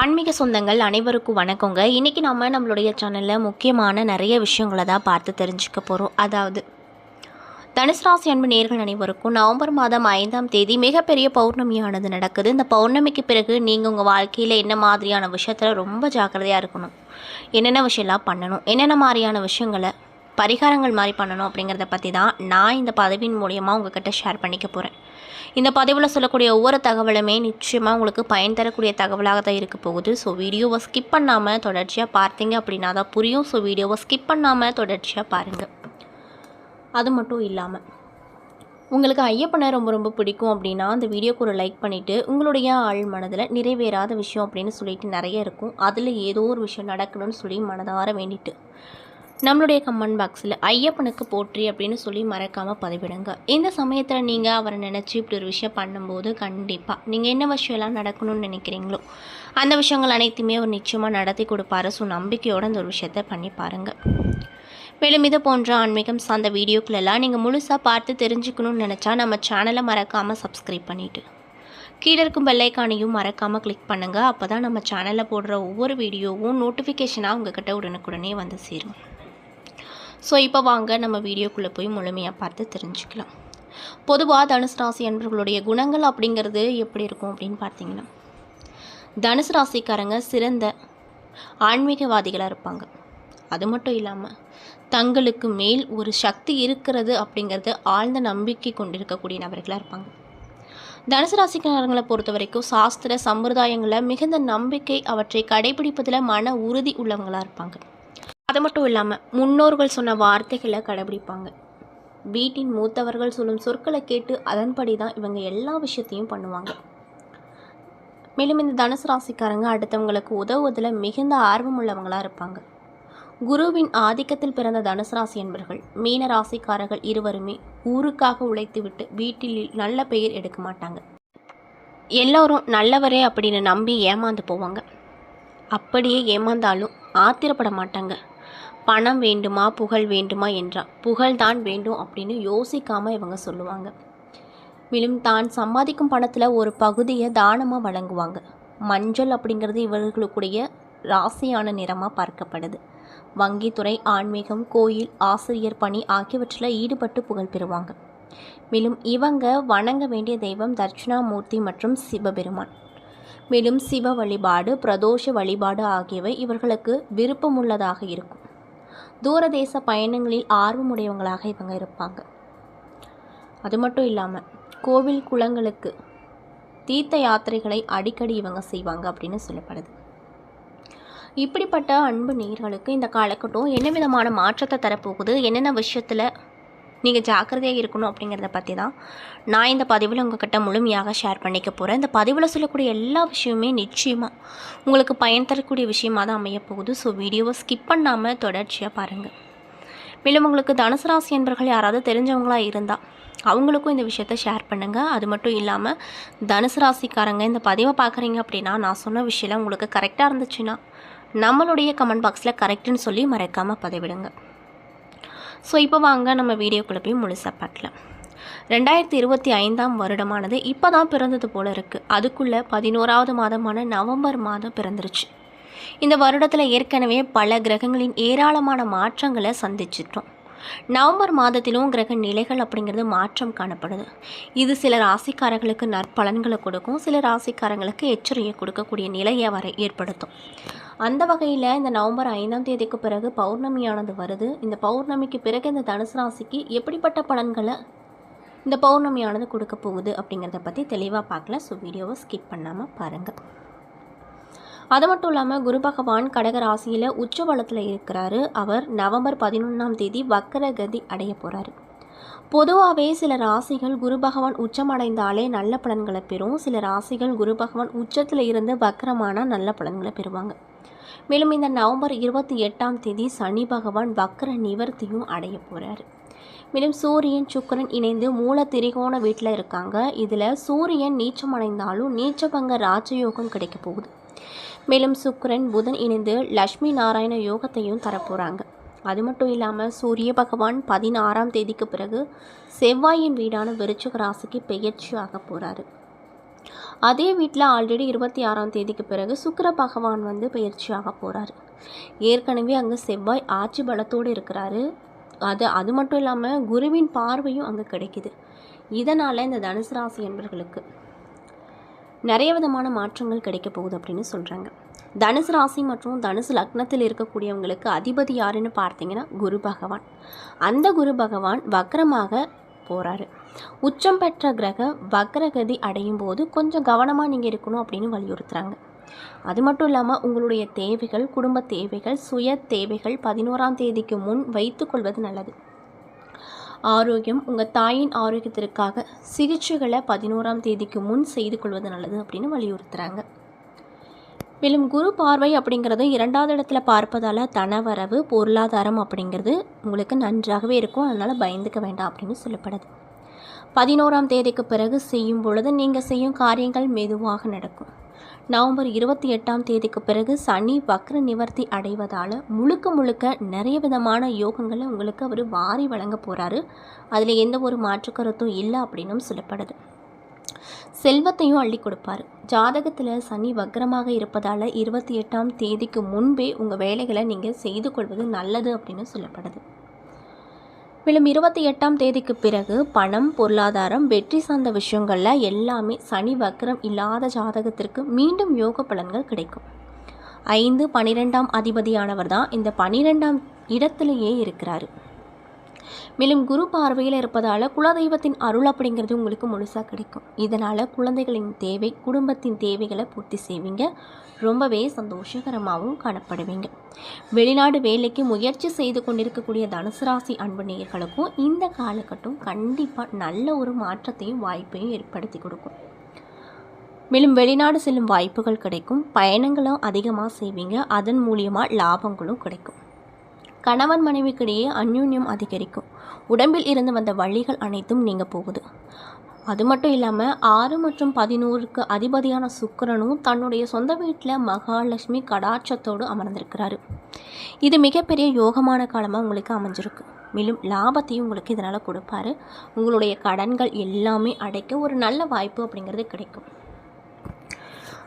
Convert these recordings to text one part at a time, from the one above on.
ஆன்மீக சொந்தங்கள் அனைவருக்கும் வணக்கங்க. இன்றைக்கி நம்ம நம்மளுடைய சேனலில் முக்கியமான நிறைய விஷயங்களை தான் பார்த்து தெரிஞ்சுக்க போகிறோம் அதாவது தனுசு ராசி அன்பு நேர்கள் அனைவருக்கும் நவம்பர் மாதம் ஐந்தாம் தேதி மிகப்பெரிய பௌர்ணமியானது நடக்குது. இந்த பௌர்ணமிக்கு பிறகு நீங்கள் உங்கள் வாழ்க்கையில் என்ன மாதிரியான விஷயத்தில் ரொம்ப ஜாக்கிரதையாக இருக்கணும். என்னென்ன விஷயம்லாம் பண்ணணும். என்னென்ன மாதிரியான விஷயங்களை பரிகாரங்கள் மாதிரி பண்ணணும் அப்படிங்கிறத பற்றி தான் நான் இந்த பதவியின் மூலியமாக உங்ககிட்ட ஷேர் பண்ணிக்க போகிறேன் இந்த பதிவில் சொல்லக்கூடிய ஒவ்வொரு தகவலுமே நிச்சயமாக உங்களுக்கு பயன் தரக்கூடிய தகவலாக தான் இருக்க போகுது. ஸோ வீடியோவை ஸ்கிப் பண்ணாமல் தொடர்ச்சியாக பார்த்தீங்க அப்படின்னா தான் புரியும். ஸோ வீடியோவை ஸ்கிப் பண்ணாமல் தொடர்ச்சியாக பாருங்கள் அது மட்டும் இல்லாமல் உங்களுக்கு ஐயப்பனை ரொம்ப ரொம்ப பிடிக்கும் அப்படின்னா அந்த வீடியோக்கு ஒரு லைக் பண்ணிவிட்டு உங்களுடைய ஆள் மனதில் நிறைவேறாத விஷயம் அப்படின்னு சொல்லிட்டு நிறைய இருக்கும். அதில் ஏதோ ஒரு விஷயம் நடக்கணும்னு சொல்லி மனதார வேண்டிட்டு. நம்மளுடைய கமெண்ட் பாக்ஸில் ஐயப்பனுக்கு போற்றி அப்படின்னு சொல்லி மறக்காமல் பதிவிடுங்க. இந்த சமயத்தில் நீங்கள் அவரை நினச்சி இப்படி ஒரு விஷயம் பண்ணும்போது கண்டிப்பாக நீங்கள் என்ன விஷயம்லாம் நடக்கணும்னு நினைக்கிறீங்களோ அந்த விஷயங்கள் அனைத்துமே அவர் நிச்சயமாக நடத்தி கொடுப்பாரு. ஸோ நம்பிக்கையோடு அந்த ஒரு விஷயத்தை பண்ணி பாருங்கள் மேலும் இது போன்ற ஆன்மீகம் சார்ந்த வீடியோக்களெல்லாம் நீங்கள் முழுசாக பார்த்து தெரிஞ்சுக்கணும்னு நினச்சா நம்ம சேனலை மறக்காமல் சப்ஸ்கிரைப் பண்ணிவிட்டு கீழே இருக்கும் பெல்லைக்கானையும் மறக்காமல் கிளிக் பண்ணுங்கள் அப்போ தான் நம்ம சேனலில் போடுற ஒவ்வொரு வீடியோவும் நோட்டிஃபிகேஷனாக உங்ககிட்ட உடனுக்குடனே வந்து சேரும். ஸோ இப்போ வாங்க நம்ம வீடியோக்குள்ளே போய் முழுமையாக பார்த்து தெரிஞ்சுக்கலாம். பொதுவாக தனுசு ராசி அன்பர்களுடைய குணங்கள் அப்படிங்கிறது எப்படி இருக்கும் அப்படின்னு பார்த்தீங்கன்னா தனுசு ராசிக்காரங்க சிறந்த ஆன்மீகவாதிகளாக இருப்பாங்க. அது மட்டும் இல்லாமல் தங்களுக்கு மேல் ஒரு சக்தி இருக்கிறது அப்படிங்கிறது ஆழ்ந்த நம்பிக்கை கொண்டிருக்கக்கூடிய நபர்களாக இருப்பாங்க. தனுசு ராசிக்காரங்களை பொறுத்த வரைக்கும் சாஸ்திர சம்பிரதாயங்களை மிகுந்த நம்பிக்கை அவற்றை கடைபிடிப்பதில் மன உறுதி உள்ளவங்களாக இருப்பாங்க. அது மட்டும் இல்லாமல் முன்னோர்கள் சொன்ன வார்த்தைகளை கடைபிடிப்பாங்க. வீட்டின் மூத்தவர்கள் சொல்லும் சொற்களை கேட்டு அதன்படி தான் இவங்க எல்லா விஷயத்தையும் பண்ணுவாங்க. மேலும் இந்த தனுசு ராசிக்காரங்க அடுத்தவங்களுக்கு உதவுவதில் மிகுந்த ஆர்வம் உள்ளவங்களாக இருப்பாங்க. குருவின் ஆதிக்கத்தில் பிறந்த தனுசு ராசி என்பர்கள் மீன ராசிக்காரர்கள் இருவருமே ஊருக்காக உழைத்துவிட்டு வீட்டில் நல்ல பெயர் எடுக்க மாட்டாங்க. எல்லோரும் நல்லவரே அப்படின்னு நம்பி ஏமாந்து போவாங்க. அப்படியே ஏமாந்தாலும் ஆத்திரப்பட மாட்டாங்க. பணம் வேண்டுமா புகழ் வேண்டுமா என்றா புகழ்தான் வேண்டும் அப்படின்னு யோசிக்காமல் இவங்க சொல்லுவாங்க. மேலும் தான் சம்பாதிக்கும் பணத்தில் ஒரு பகுதியை தானமாக வழங்குவாங்க. மஞ்சள் அப்படிங்கிறது இவர்களுக்குடைய ராசியான நிறமாக பார்க்கப்படுது. வங்கித்துறை ஆன்மீகம் கோயில் ஆசிரியர் பணி ஆகியவற்றில் ஈடுபட்டு புகழ் பெறுவாங்க. மேலும் இவங்க வணங்க வேண்டிய தெய்வம் தட்சிணாமூர்த்தி மற்றும் சிவபெருமான். மேலும் சிவ வழிபாடு பிரதோஷ வழிபாடு ஆகியவை இவர்களுக்கு விருப்பமுள்ளதாக இருக்கும். தூரதேச பயணங்களில் ஆர்வமுடையவங்களாக இவங்க இருப்பாங்க. அது மட்டும் இல்லாமல் கோவில் குளங்களுக்கு தீர்த்த யாத்திரைகளை அடிக்கடி இவங்க செய்வாங்க அப்படின்னு சொல்லப்படுது. இப்படிப்பட்ட அன்பு நீர்களுக்கு இந்த காலகட்டம் என்ன விதமான மாற்றத்தை தரப்போகுது? என்னென்ன விஷயத்தில் நீங்கள் ஜாக்கிரதையாக இருக்கணும் அப்படிங்கிறத பற்றி தான் நான் இந்த பதிவில் உங்ககிட்ட முழுமையாக ஷேர் பண்ணிக்க போகிறேன் இந்த பதிவில் சொல்லக்கூடிய எல்லா விஷயமுமே நிச்சயமாக உங்களுக்கு பயன் தரக்கூடிய விஷயமாக தான் அமைய போகுது. ஸோ வீடியோவை ஸ்கிப் பண்ணாமல் தொடர்ச்சியாக பாருங்கள் மேலும் உங்களுக்கு தனுசு ராசி என்பர்கள் யாராவது தெரிஞ்சவங்களாக இருந்தால் அவங்களுக்கும் இந்த விஷயத்த ஷேர் பண்ணுங்கள் அது மட்டும் இல்லாமல் தனுசு ராசிக்காரங்க இந்த பதிவை பார்க்குறீங்க அப்படின்னா நான் சொன்ன விஷயம் உங்களுக்கு கரெக்டாக இருந்துச்சுன்னா நம்மளுடைய கமெண்ட் பாக்ஸில் கரெக்டுன்னு சொல்லி மறக்காமல் பதிவிடுங்க. ஸோ இப்போ வாங்க நம்ம வீடியோக்குள்ளே போய் முழுசாக பார்க்கலாம். ரெண்டாயிரத்தி இருபத்தி ஐந்தாம் வருடமானது இப்போ தான் பிறந்தது போல் இருக்குது அதுக்குள்ளே பதினோராவது மாதமான நவம்பர் மாதம் பிறந்துருச்சு. இந்த வருடத்தில் ஏற்கனவே பல கிரகங்களின் ஏராளமான மாற்றங்களை சந்திச்சிட்டோம். நவம்பர் மாதத்திலும் கிரக நிலைகள் அப்படிங்கிறது மாற்றம் காணப்படுது. இது சில ராசிக்காரர்களுக்கு நற்பலன்களை கொடுக்கும் சில ராசிக்காரங்களுக்கு எச்சரிக்கை கொடுக்கக்கூடிய நிலையை வர ஏற்படுத்தும். அந்த வகையில் இந்த நவம்பர் ஐந்தாம் தேதிக்கு பிறகு பௌர்ணமியானது வருது. இந்த பௌர்ணமிக்கு பிறகு இந்த தனுசு ராசிக்கு எப்படிப்பட்ட பலன்களை இந்த பௌர்ணமியானது கொடுக்க போகுது அப்படிங்கிறத பற்றி தெளிவாக பார்க்கல. ஸோ வீடியோவை ஸ்கிப் பண்ணாமல் பாருங்கள் அது மட்டும் இல்லாமல் குரு பகவான் கடக ராசியில் உச்ச பலத்தில் இருக்கிறாரு. அவர் நவம்பர் பதினொன்றாம் தேதி வக்கரகதி அடைய போகிறாரு பொதுவாகவே சில ராசிகள் குரு பகவான் உச்சமடைந்தாலே நல்ல பலன்களை பெறும். சில ராசிகள் குரு பகவான் உச்சத்தில் இருந்து வக்கரமான நல்ல பலன்களை பெறுவாங்க. மேலும் இந்த நவம்பர் இருபத்தி எட்டாம் தேதி சனி பகவான் வக்கர நிவர்த்தியும் அடைய போகிறார் மேலும் சூரியன் சுக்கரன் இணைந்து மூல திரிகோண வீட்டில் இருக்காங்க. இதில் சூரியன் நீச்சம் அடைந்தாலும் நீச்சபங்க ராஜயோகம் கிடைக்க போகுது. மேலும் சுக்கரன் புதன் இணைந்து லக்ஷ்மி நாராயண யோகத்தையும் தரப்போகிறாங்க அது மட்டும் இல்லாமல் சூரிய பகவான் பதினாறாம் தேதிக்கு பிறகு செவ்வாயின் வீடான விருச்சிக ராசிக்கு பெயர்ச்சி ஆக போகிறாரு அதே வீட்டில் ஆல்ரெடி இருபத்தி ஆறாம் தேதிக்கு பிறகு சுக்கிர பகவான் வந்து பயிற்சியாக போகிறாரு ஏற்கனவே அங்கே செவ்வாய் ஆட்சி பலத்தோடு இருக்கிறாரு. அது அது மட்டும் இல்லாமல் குருவின் பார்வையும் அங்கே கிடைக்குது. இதனால் இந்த தனுசு ராசி என்பர்களுக்கு நிறைய விதமான மாற்றங்கள் கிடைக்க போகுது அப்படின்னு சொல்கிறாங்க தனுசு ராசி மற்றும் தனுசு லக்னத்தில் இருக்கக்கூடியவங்களுக்கு அதிபதி யாருன்னு பார்த்தீங்கன்னா குரு பகவான். அந்த குரு பகவான் வக்ரமாக போகிறாரு உச்சம் பெற்ற கிரக வக்ரகதி அடையும் போது கொஞ்சம் கவனமாக நீங்கள் இருக்கணும் அப்படின்னு வலியுறுத்துகிறாங்க அது மட்டும் இல்லாமல் உங்களுடைய தேவைகள் குடும்ப தேவைகள் சுய தேவைகள் பதினோராம் தேதிக்கு முன் வைத்துக்கொள்வது நல்லது. ஆரோக்கியம் உங்கள் தாயின் ஆரோக்கியத்திற்காக சிகிச்சைகளை பதினோராம் தேதிக்கு முன் செய்து கொள்வது நல்லது அப்படின்னு வலியுறுத்துகிறாங்க மேலும் குரு பார்வை அப்படிங்கிறது இரண்டாவது இடத்துல பார்ப்பதால் தனவரவு பொருளாதாரம் அப்படிங்கிறது உங்களுக்கு நன்றாகவே இருக்கும். அதனால் பயந்துக்க வேண்டாம் அப்படின்னு சொல்லப்படுது. பதினோராம் தேதிக்கு பிறகு செய்யும் பொழுது நீங்கள் செய்யும் காரியங்கள் மெதுவாக நடக்கும். நவம்பர் இருபத்தி எட்டாம் தேதிக்கு பிறகு சனி வக்ர நிவர்த்தி அடைவதால் முழுக்க முழுக்க நிறைய விதமான யோகங்களை உங்களுக்கு அவர் வாரி வழங்க போகிறாரு அதில் எந்த ஒரு மாற்று கருத்தும் இல்லை அப்படின்னும் சொல்லப்படுது. செல்வத்தையும் அள்ளி கொடுப்பாரு. ஜாதகத்தில் சனி வக்ரமாக இருப்பதால் இருபத்தி எட்டாம் தேதிக்கு முன்பே உங்கள் வேலைகளை நீங்கள் செய்து கொள்வது நல்லது அப்படின்னு சொல்லப்படுது. மேலும் இருபத்தி எட்டாம் தேதிக்கு பிறகு பணம் பொருளாதாரம் வெற்றி சார்ந்த விஷயங்களில் எல்லாமே சனி வக்ரம் இல்லாத ஜாதகத்திற்கு மீண்டும் யோக பலன்கள் கிடைக்கும். ஐந்து பனிரெண்டாம் அதிபதியானவர் தான் இந்த பனிரெண்டாம் இடத்திலேயே இருக்கிறாரு. மேலும் குரு பார்வையில் இருப்பதால் குலதெய்வத்தின் அருள் அப்படிங்கிறது உங்களுக்கு முழுசாக கிடைக்கும். இதனால் குழந்தைகளின் தேவை குடும்பத்தின் தேவைகளை பூர்த்தி செய்வீங்க. ரொம்பவே சந்தோஷகரமாகவும் காணப்படுவீங்க. வெளிநாடு வேலைக்கு முயற்சி செய்து கொண்டிருக்கக்கூடிய தனுசு ராசி அன்பு நேயர்களுக்கும் இந்த காலகட்டம் கண்டிப்பாக நல்ல ஒரு மாற்றத்தையும் வாய்ப்பையும் ஏற்படுத்தி கொடுக்கும். மேலும் வெளிநாடு செல்லும் வாய்ப்புகள் கிடைக்கும். பயணங்களும் அதிகமாக செய்வீங்க. அதன் மூலியமாக லாபங்களும் கிடைக்கும். கணவன் மனைவிக்கிடையே அந்யூன்யம் அதிகரிக்கும். உடம்பில் இருந்து வந்த வழிகள் அனைத்தும் நீங்க போகுது. அது மட்டும் இல்லாமல் ஆறு மற்றும் பதினோருக்கு அதிபதியான சுக்கிரனும் தன்னுடைய சொந்த வீட்டில் மகாலட்சுமி கடாட்சத்தோடு அமர்ந்திருக்கிறாரு. இது மிகப்பெரிய யோகமான காலமாக உங்களுக்கு அமைஞ்சிருக்கு. மேலும் லாபத்தையும் உங்களுக்கு இதனால் கொடுப்பாரு. உங்களுடைய கடன்கள் எல்லாமே அடைக்க ஒரு நல்ல வாய்ப்பு அப்படிங்கிறது கிடைக்கும்.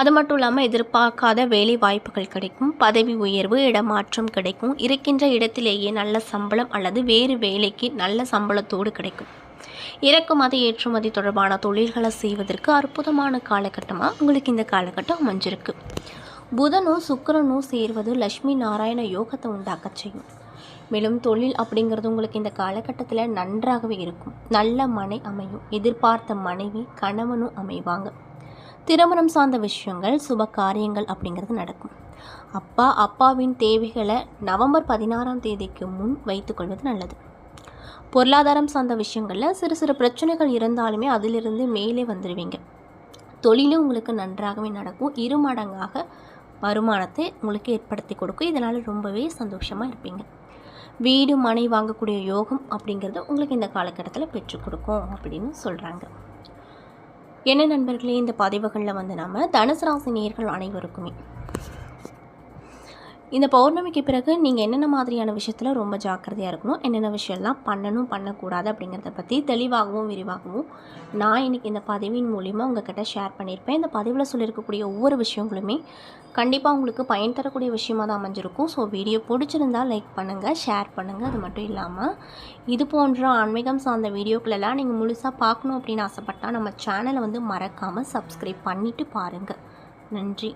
அது மட்டும் இல்லாமல் எதிர்பார்க்காத வேலை வாய்ப்புகள் கிடைக்கும். பதவி உயர்வு இடமாற்றம் கிடைக்கும். இருக்கின்ற இடத்திலேயே நல்ல சம்பளம் அல்லது வேறு வேலைக்கு நல்ல சம்பளத்தோடு கிடைக்கும். இறக்குமதி ஏற்றுமதி தொடர்பான தொழில்களை செய்வதற்கு அற்புதமான காலகட்டமாக உங்களுக்கு இந்த காலகட்டம் அமைஞ்சிருக்கு. புதனும் சுக்கரனும் சேர்வது லக்ஷ்மி நாராயண யோகத்தை உண்டாக்க செய்யும். மேலும் தொழில் அப்படிங்கிறது உங்களுக்கு இந்த காலகட்டத்தில் நன்றாகவே இருக்கும். நல்ல மனை அமையும். எதிர்பார்த்த மனைவி கணவனும் அமைவாங்க. திருமணம் சார்ந்த விஷயங்கள் சுப காரியங்கள் அப்படிங்கிறது நடக்கும். அப்பா அப்பாவின் தேவைகளை நவம்பர் பதினாறாம் தேதிக்கு முன் வைத்துக்கொள்வது நல்லது. பொருளாதாரம் சார்ந்த விஷயங்களில் சிறு சிறு பிரச்சனைகள் இருந்தாலுமே அதிலிருந்து மேலே வந்துடுவீங்க தொழிலும் உங்களுக்கு நன்றாகவே நடக்கும். இரு மடங்காக வருமானத்தை உங்களுக்கு ஏற்படுத்தி கொடுக்கும். இதனால் ரொம்பவே சந்தோஷமாக இருப்பீங்க. வீடு மனை வாங்கக்கூடிய யோகம் அப்படிங்கிறது உங்களுக்கு இந்த காலகட்டத்தில் பெற்றுக் கொடுக்கும் அப்படின்னு சொல்கிறாங்க என்ன நண்பர்களே இந்த பதிவுகளில் வந்து நம்ம தனுசு ராசி நேர்கள் அனைவருக்குமே இந்த பௌர்ணமிக்கு பிறகு நீங்கள் என்னென்ன மாதிரியான விஷயத்தில் ரொம்ப ஜாக்கிரதையாக இருக்கணும் என்னென்ன விஷயம்லாம் பண்ணணும் பண்ணக்கூடாது அப்படிங்கிறத பற்றி தெளிவாகவும் விரிவாகவும் நான் இன்றைக்கி இந்த பதிவின் மூலிமா உங்ககிட்ட ஷேர் பண்ணியிருப்பேன். இந்த பதிவில் சொல்லியிருக்கக்கூடிய ஒவ்வொரு விஷயங்களுமே கண்டிப்பாக உங்களுக்கு பயன் தரக்கூடிய விஷயமாக தான் அமைஞ்சிருக்கும். ஸோ வீடியோ பிடிச்சிருந்தால் லைக் பண்ணுங்கள் ஷேர் பண்ணுங்கள் அது மட்டும் இல்லாமல் இது போன்ற ஆன்மீகம் சார்ந்த வீடியோக்களெல்லாம் நீங்கள் முழுசாக பார்க்கணும் அப்படின்னு ஆசைப்பட்டால் நம்ம சேனலை வந்து மறக்காமல் சப்ஸ்கிரைப் பண்ணிவிட்டு பாருங்கள் நன்றி.